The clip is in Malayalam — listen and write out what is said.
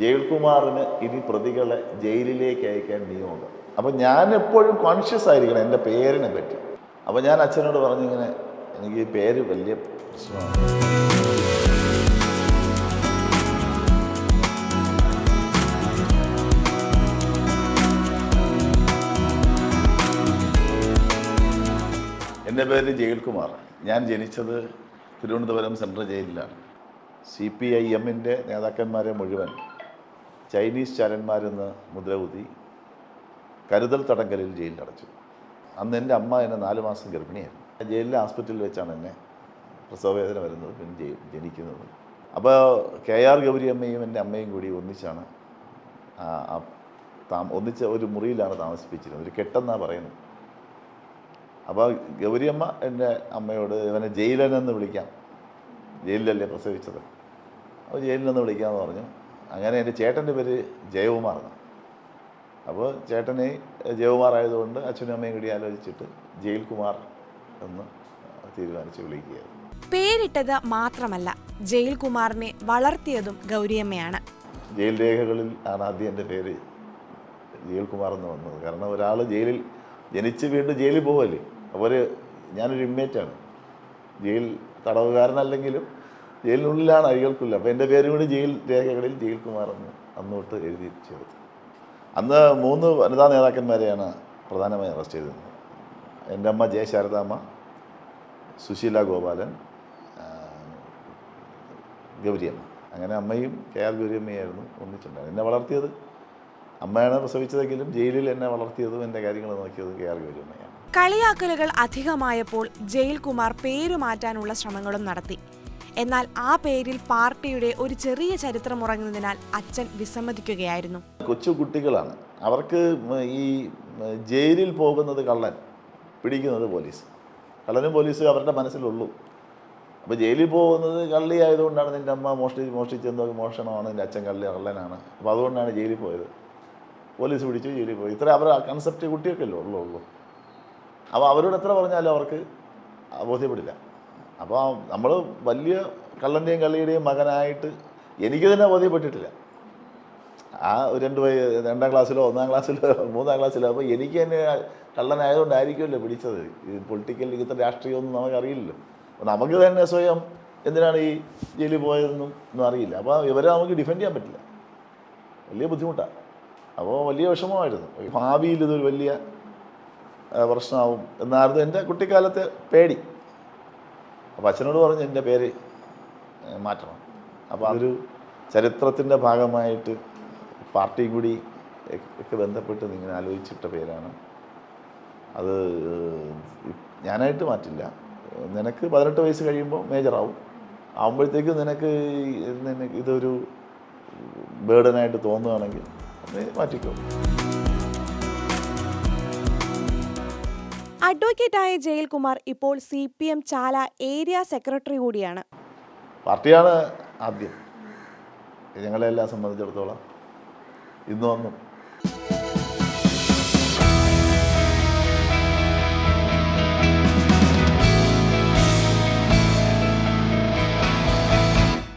ജയൽകുമാറിന് ഇനി പ്രതികളെ ജയിലിലേക്ക് അയക്കാൻ നിയമമുണ്ട്. അപ്പം ഞാൻ എപ്പോഴും കോൺഷ്യസ് ആയിരിക്കണം എന്റെ പേരിനെ പറ്റി. അപ്പം ഞാൻ അച്ഛനോട് പറഞ്ഞിങ്ങനെ എനിക്ക് ഈ പേര് വലിയ പ്രശ്നമാണ്. എന്റെ പേര് ജയിൽകുമാർ ഞാൻ ജനിച്ചത് തിരുവനന്തപുരം സെൻട്രൽ ജയിലിലാണ്. സി പി ഐ എമ്മിന്റെ നേതാക്കന്മാരെ മുഴുവൻ ചൈനീസ് ചാരന്മാരെന്ന് മുദ്രകുത്തി കരുതൽ തടങ്കലിൽ ജയിലിൽ അടച്ചു. അന്ന് എന്റെ അമ്മ എന്നെ നാല് മാസം ഗർഭിണിയായിരുന്നു. ജയിലിലെ ഹോസ്പിറ്റലിൽ വെച്ചാണ് എന്നെ പ്രസവവേദന വരുന്നത് പിന്നെ ജനിക്കുന്നത്. അപ്പോൾ കെ ആർ ഗൗരി അമ്മയും എന്റെ അമ്മയും കൂടി ഒന്നിച്ചാണ് താമ ഒന്നിച്ച ഒരു മുറിയിലാണ് താമസിപ്പിച്ചിരുന്നത്. ഒരു കെട്ടെന്നാണ് പറയുന്നത്. അപ്പോൾ ഗൗരിയമ്മ എന്റെ അമ്മയോട് ഇവനെ ജയിലനെന്ന് വിളിക്കാം. ജയിലിലല്ലേ പ്രസവിച്ചത്. അപ്പോൾ ജയിലിലെന്ന് വിളിക്കാമെന്ന് പറഞ്ഞു. അങ്ങനെ എന്റെ ചേട്ടന്റെ പേര് ജയകുമാർ എന്നാണ്. അപ്പോൾ ചേട്ടനെ ജയകുമാർ ആയതുകൊണ്ട് അച്ഛനും അമ്മയും കൂടി ആലോചിച്ചിട്ട് ജയിൽ കുമാർ എന്ന് തീരുമാനിച്ച് വിളിക്കുകയായിരുന്നു. പേരിട്ടത് മാത്രമല്ല ജയിൽ കുമാറിനെ വളർത്തിയതും ഗൗരിയമ്മയാണ്. ജയിൽ രേഖകളിൽ ആണ് ആദ്യം എന്റെ പേര് ജയിൽ കുമാർ എന്ന് വന്നത്. കാരണം ഒരാൾ ജയിലിൽ ജനിച്ച് വീണ്ടും ജയിലിൽ പോവല്ലേ? അപ്പോൾ ഒരു ഞാനൊരു ഇമ്മേറ്റാണ് ജയിൽ തടവുകാരനല്ലെങ്കിലും ജയിലിനുള്ളിലാണ് അഴികൾക്കുള്ളിൽ അപ്പോൾ എന്റെ പേര് കൂടി ജയിൽ രേഖകളിൽ ജയിൽ കുമാർ എന്ന് അന്നോട്ട് എഴുതി ചേർത്തു. അന്ന് മൂന്ന് വനിതാ നേതാക്കന്മാരെയാണ് പ്രധാനമായി അറസ്റ്റ് ചെയ്തത്. എന്റെ അമ്മ ജയ ശാരദാമ്മ സുശീല ഗോപാലൻ ഗൗരിയമ്മ അങ്ങനെ അമ്മയും കെ ആർ ഗൗരിയമ്മയായിരുന്നു ഒന്നിച്ചുണ്ടായത് എന്നെ വളർത്തിയത് അമ്മയാണ് പ്രസവിച്ചതെങ്കിലും ജയിലിൽ എന്നെ വളർത്തിയതും എന്റെ കാര്യങ്ങൾ നോക്കിയതും കെ ആർ ഗൗരിയമ്മയാണ് കളിയാക്കലുകൾ അധികമായപ്പോൾ ജയിൽ കുമാർ പേരു മാറ്റാനുള്ള ശ്രമങ്ങളും നടത്തി. എന്നാൽ ആ പേരിൽ പാർട്ടിയുടെ ഒരു ചെറിയ ചരിത്രം ഉറങ്ങുന്നതിനാൽ അച്ഛൻ വിസമ്മതിക്കുകയായിരുന്നു. കൊച്ചു കുട്ടികളാണ് അവർക്ക് ഈ ജയിലിൽ പോകുന്നത് കള്ളൻ പിടിക്കുന്നത് പോലീസ്. കള്ളനും പോലീസും അവരുടെ മനസ്സിലുള്ളൂ. അപ്പോൾ ജയിലിൽ പോകുന്നത് കള്ളി ആയതുകൊണ്ടാണ് നിന്റെ അമ്മ മോഷ്ടി മോഷ്ടിച്ചെന്തോ മോഷണമാണ് നിന്റെ അച്ഛൻ കള്ളി കള്ളനാണ്. അപ്പോൾ അതുകൊണ്ടാണ് ജയിലിൽ പോയത്. പോലീസ് പിടിച്ചു ജയിലിൽ പോയി. ഇത്ര അവരുടെ കൺസെപ്റ്റ് കുട്ടിയൊക്കെ ഉള്ളൂ ഉള്ളൂ. അപ്പോൾ അവരോട് എത്ര പറഞ്ഞാലും അവർക്ക് ബോധ്യപ്പെടില്ല. അപ്പോൾ നമ്മൾ വലിയ കള്ളന്റെയും കള്ളിയുടെയും മകനായിട്ട് എനിക്ക് തന്നെ ബോധ്യപ്പെട്ടിട്ടില്ല. ആ രണ്ട് രണ്ടാം ക്ലാസ്സിലോ ഒന്നാം ക്ലാസ്സിലോ മൂന്നാം ക്ലാസ്സിലോ അപ്പോൾ എനിക്ക് തന്നെ കള്ളനായതുകൊണ്ടായിരിക്കുമല്ലോ പിടിച്ചത്. ഈ പൊളിറ്റിക്കൽ ഇങ്ങനത്തെ രാഷ്ട്രീയമൊന്നും നമുക്കറിയില്ലല്ലോ. അപ്പോൾ നമുക്ക് തന്നെ സ്വയം എന്തിനാണ് ഈ ജയിലിൽ പോയതെന്നും ഒന്നും അറിയില്ല. അപ്പോൾ ഇവരെ നമുക്ക് ഡിഫെൻഡ് ചെയ്യാൻ പറ്റില്ല. വലിയ ബുദ്ധിമുട്ടാണ് അപ്പോൾ വലിയ വിഷമമായിരുന്നു. ഭാവിയിൽ ഇതൊരു വലിയ പ്രശ്നമാവും എന്നായിരുന്നു എന്റെ കുട്ടിക്കാലത്തെ പേടി. അപ്പോൾ അച്ഛനോട് പറഞ്ഞ് എന്റെ പേര് മാറ്റണം. അപ്പോൾ അതൊരു ചരിത്രത്തിന്റെ ഭാഗമായിട്ട് പാർട്ടിയും കൂടി ഒക്കെ- ബന്ധപ്പെട്ട് ഇങ്ങനെ ആലോചിച്ചിട്ട പേരാണ്. അത് ഞാനായിട്ട് മാറ്റില്ല. നിനക്ക് പതിനെട്ട് വയസ്സ് കഴിയുമ്പോൾ മേജറാവും. ആവുമ്പോഴത്തേക്കും നിനക്ക് ഇതൊരു ബേർഡനായിട്ട് തോന്നുകയാണെങ്കിൽ മാറ്റിക്കോ. അഡ്വക്കേറ്റായ ജയിൽ കുമാർ ഇപ്പോൾ C P M Chala area secretary കൂടിയാണ്. പാർട്ടിയാണ് ആദ്യം. ഞങ്ങളെല്ലാം സംബന്ധിച്ചിടത്തോളം ഇന്ന് അന്നും